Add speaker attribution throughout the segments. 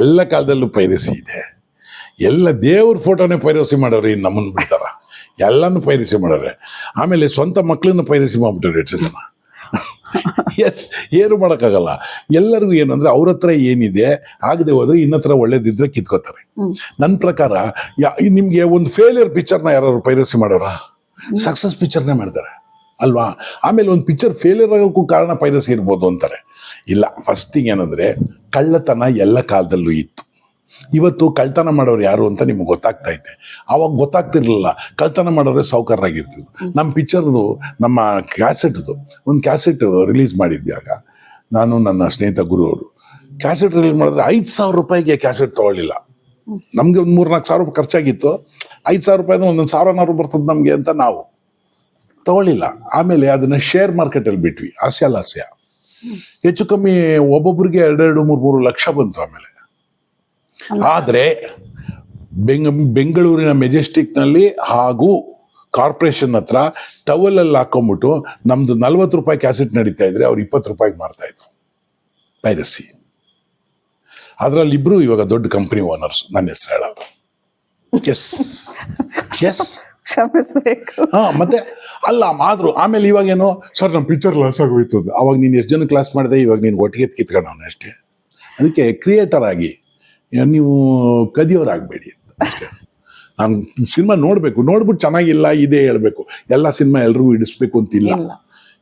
Speaker 1: ಎಲ್ಲ ಕಾಲದಲ್ಲೂ ಪೈರಸಿ ಇದೆ. ಎಲ್ಲ ದೇವ್ರ ಫೋಟೋನೇ ಪೈರಸಿ ಮಾಡೋರು ಇನ್ನು ನಮ್ಮನ್ನು ಬಿಡ್ತಾರ. ಎಲ್ಲನೂ ಪೈರಸಿ ಮಾಡೋರೆ. ಆಮೇಲೆ ಸ್ವಂತ ಮಕ್ಕಳನ್ನು ಪೈರಸಿ ಮಾಡ್ಬಿಟ್ಟವ್ರೆ ಎಷ್ಟು ಜನ. ಎಸ್ ಏನು ಮಾಡೋಕ್ಕಾಗಲ್ಲ. ಎಲ್ಲರಿಗೂ ಏನಂದ್ರೆ ಅವ್ರ ಹತ್ರ ಏನಿದೆ ಆಗದೆ ಹೋದ್ರೆ ಇನ್ನತ್ರ ಒಳ್ಳೇದಿದ್ರೆ ಕಿತ್ಕೋತಾರೆ. ನನ್ನ ಪ್ರಕಾರ ಯಾ ನಿಮಗೆ ಒಂದು ಫೇಲಿಯರ್ ಪಿಕ್ಚರ್ನ ಯಾರು ಪೈರಸಿ ಮಾಡೋರ? ಸಕ್ಸಸ್ ಪಿಕ್ಚರ್ನೇ ಮಾಡ್ತಾರೆ. ಅಲ್ವಾ? ಆಮೇಲೆ ಒಂದು ಪಿಕ್ಚರ್ ಫೇಲಿಯರ್ ಆಗೋಕ್ಕೂ ಕಾರಣ ಪೈರಸಿ ಇರ್ಬೋದು ಅಂತಾರೆ. ಇಲ್ಲ ಫಸ್ಟ್ ಥಿಂಗ್ ಏನಂದರೆ ಕಳ್ಳತನ ಎಲ್ಲ ಕಾಲದಲ್ಲೂ ಇತ್ತು. ಇವತ್ತು ಕಳ್ತನ ಮಾಡೋರು ಯಾರು ಅಂತ ನಿಮ್ಗೆ ಗೊತ್ತಾಗ್ತಾ ಐತೆ ಆವಾಗ ಗೊತ್ತಾಗ್ತಿರ್ಲಿಲ್ಲ. ಕಳ್ತನ ಮಾಡೋರೇ ಸಾವುಕಾರರಾಗಿರ್ತಿದ್ರು. ನಮ್ಮ ಪಿಕ್ಚರ್ದು ನಮ್ಮ ಕ್ಯಾಸೆಟ್ದು ಒಂದು ಕ್ಯಾಸೆಟ್ ರಿಲೀಸ್ ಮಾಡಿದ್ದಾಗ ನಾನು ನನ್ನ ಸ್ನೇಹಿತ ಗುರು ಅವರು. ಕ್ಯಾಸೆಟ್ ರಿಲೀಸ್ ಮಾಡಿದ್ರೆ ಐದು ಸಾವಿರ ರೂಪಾಯಿಗೆ ಕ್ಯಾಸೆಟ್ ತೊಗೊಳ್ಳಿಲ್ಲ. ನಮಗೆ ಒಂದು ಮೂರು ನಾಲ್ಕು ಸಾವಿರ ರೂಪಾಯಿ ಖರ್ಚಾಗಿತ್ತು. ಐದು ಸಾವಿರ ರೂಪಾಯಿ ಒಂದೊಂದು ಸಾವಿರನಾರು ಬರ್ತದೆ ನಮಗೆ ಅಂತ ನಾವು. ತಗೊಳ್ಳಿಲ್ಲ. ಆಮೇಲೆ ಅದನ್ನ ಶೇರ್ ಮಾರ್ಕೆಟಲ್ಲಿ ಬಿಟ್ವಿ. ಹಾಸ್ಯ ಲಾಸ್ಯ. ಹೆಚ್ಚು ಕಮ್ಮಿ ಒಬ್ಬೊಬ್ಬರಿಗೆ ಎರಡೆರಡು ಮೂರು ಮೂರು ಲಕ್ಷ ಬಂತು ಆಮೇಲೆ. ಆದರೆ ಬೆಂಗ ಬೆಂಗಳೂರಿನ ಮೆಜೆಸ್ಟಿಕ್ನಲ್ಲಿ ಹಾಗೂ ಕಾರ್ಪೊರೇಷನ್ ಹತ್ರ ಟವಲಲ್ಲಿ ಹಾಕೊಂಡ್ಬಿಟ್ಟು ನಮ್ದು ನಲ್ವತ್ತು ರೂಪಾಯಿ ಕ್ಯಾಸೆಟ್ ನಡೀತಾ ಇದ್ರೆ ಅವ್ರು ಇಪ್ಪತ್ತು ರೂಪಾಯಿಗೆ ಮಾರ್ತಾ ಇದ್ರು. ಪೈರಸಿ ಅದರಲ್ಲಿ ಇಬ್ರು ಇವಾಗ ದೊಡ್ಡ ಕಂಪನಿ ಓನರ್ಸ್ ನನ್ನ ಹೆಸರು ಹೇಳಲ್ಲ ಎಸ್ ಎಸ್
Speaker 2: ಕ್ಷಮಿಸ್ಬೇಕು.
Speaker 1: ಹಾ ಮತ್ತೆ ಅಲ್ಲ ಮಾದ್ರು ಆಮೇಲೆ ಇವಾಗೇನೋ ಸರ್ ನಮ್ಮ ಪಿಕ್ಚರ್ ಲಾಸ್ ಆಗೋಯ್ತು ಅವಾಗ ನೀನು ಎಷ್ಟು ಜನ ಕ್ಲಾಸ್ ಮಾಡಿದೆ ಇವಾಗ ನೀನು ಒಟ್ಟಿಗೆ ಕಿತ್ಕೊಂಡವನ ಅಷ್ಟೇ. ಅದಕ್ಕೆ ಕ್ರಿಯೇಟರ್ ಆಗಿ ನೀವು ಕದಿಯೋರಾಗಬೇಡಿ ಅಷ್ಟೇ. ನಾನು ಸಿನಿಮಾ ನೋಡಬೇಕು. ನೋಡ್ಬಿಟ್ಟು ಚೆನ್ನಾಗಿಲ್ಲ ಇದೇ ಹೇಳಬೇಕು. ಎಲ್ಲ ಸಿನಿಮಾ ಎಲ್ರಿಗೂ ಇಡಿಸ್ಬೇಕು ಅಂತಿಲ್ಲ.
Speaker 2: ಇಲ್ಲ.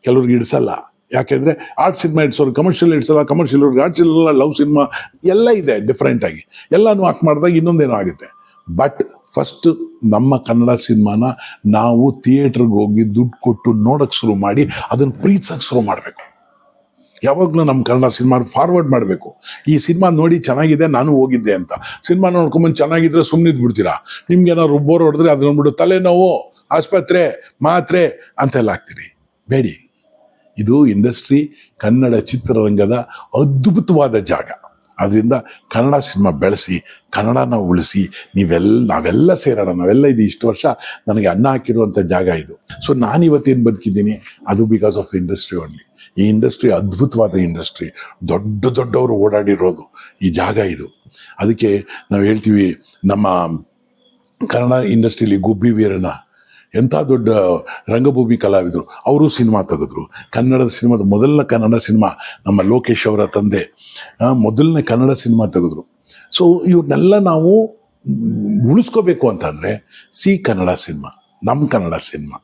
Speaker 1: ಕೆಲವ್ರಿಗೆ ಇಡಿಸಲ್ಲ ಯಾಕೆಂದ್ರೆ ಆರ್ಟ್ ಸಿನಿಮಾ ಇಡ್ಸೋರು ಕಮರ್ಷಿಯಲ್ ಇಡ್ಸಲ್ಲ ಕಮರ್ಷಿಯಲ್ ಅವ್ರಿಗೆ ಆರ್ಟ್ಸ್ ಇಲ್ಲ ಲವ್ ಸಿನಿಮಾ ಎಲ್ಲ ಇದೆ ಡಿಫ್ರೆಂಟಾಗಿ ಆಗಿ. ಎಲ್ಲಾನು ಹಾಕಿ ಮಾಡಿದಾಗ ಇನ್ನೊಂದೇನೋ ಆಗುತ್ತೆ. ಬಟ್ ಫಸ್ಟ್ ನಮ್ಮ ಕನ್ನಡ ಸಿನಿಮಾನ ನಾವು ಥಿಯೇಟ್ರಿಗೆ ಹೋಗಿ ದುಡ್ಡು ಕೊಟ್ಟು ನೋಡೋಕ್ಕೆ ಶುರು ಮಾಡಿ, ಅದನ್ನು ಪ್ರೀತ್ಸಕ್ಕೆ ಶುರು ಮಾಡಬೇಕು. ಯಾವಾಗಲೂ ನಮ್ಮ ಕನ್ನಡ ಸಿನಿಮಾ ಫಾರ್ವರ್ಡ್ ಮಾಡಬೇಕು. ಈ ಸಿನಿಮಾ ನೋಡಿ ಚೆನ್ನಾಗಿದೆ, ನಾನು ಹೋಗಿದ್ದೆ ಅಂತ. ಸಿನಿಮಾ ನೋಡ್ಕೊಂಬಂದು ಚೆನ್ನಾಗಿದ್ರೆ ಸುಮ್ಮನೆ ಬಿಡ್ತೀರಾ ನಿಮ್ಗೆ ಏನಾದ್ರು ಬೋರ್ ಹೊಡೆದ್ರೆ ಅದನ್ನ ಬಿಡು ತಲೆನೋವು ಆಸ್ಪತ್ರೆ, ಮಾತ್ರೆ ಅಂತೆಲ್ಲ ಹಾಕ್ತೀರಿ. ಬೇಡಿ. ಇದು ಇಂಡಸ್ಟ್ರಿ ಕನ್ನಡ ಚಿತ್ರರಂಗದ ಅದ್ಭುತವಾದ ಜಾಗ. ಅದರಿಂದ ಕನ್ನಡ ಸಿನಿಮಾ ಬೆಳೆಸಿ, ಕನ್ನಡನ ಉಳಿಸಿ, ನೀವೆಲ್ಲ, ನಾವೆಲ್ಲ ಸೇರೋಣ, ನಾವೆಲ್ಲ ಇದು ಇಷ್ಟು ವರ್ಷ ನನಗೆ ಅನ್ನ ಹಾಕಿರುವಂಥ ಜಾಗ ಇದು. ಸೊ ನಾನು ಇವತ್ತೇನು ಬದುಕಿದ್ದೀನಿ? ಅದು because of the industry only ಈ ಇಂಡಸ್ಟ್ರಿ ಅದ್ಭುತವಾದ ಇಂಡಸ್ಟ್ರಿ ದೊಡ್ಡ ದೊಡ್ಡವರು ಓಡಾಡಿರೋದು ಈ ಜಾಗ ಇದು. ಅದಕ್ಕೆ ನಾವು ಹೇಳ್ತೀವಿ ನಮ್ಮ ಕನ್ನಡ ಇಂಡಸ್ಟ್ರಿಲಿ ಗುಬ್ಬಿ ವೀರಣ್ಣ ಎಂಥ ದೊಡ್ಡ ರಂಗಭೂಮಿ ಕಲಾವಿದರು. ಅವರು ಸಿನಿಮಾ ತೆಗೆದ್ರು. ಕನ್ನಡದ ಸಿನಿಮಾದ ಮೊದಲನೇ ಕನ್ನಡ ಸಿನಿಮಾ ನಮ್ಮ ಲೋಕೇಶ್ ಅವರ ತಂದೆ ಮೊದಲನೇ ಕನ್ನಡ ಸಿನಿಮಾ ತೆಗೆದ್ರು. ಸೊ ಇವ್ರನ್ನೆಲ್ಲ ನಾವು ಉಳಿಸ್ಕೋಬೇಕು ಅಂತಂದರೆ ಸಿ ಕನ್ನಡ ಸಿನಿಮಾ ನಮ್ಮ ಕನ್ನಡ ಸಿನಿಮಾ.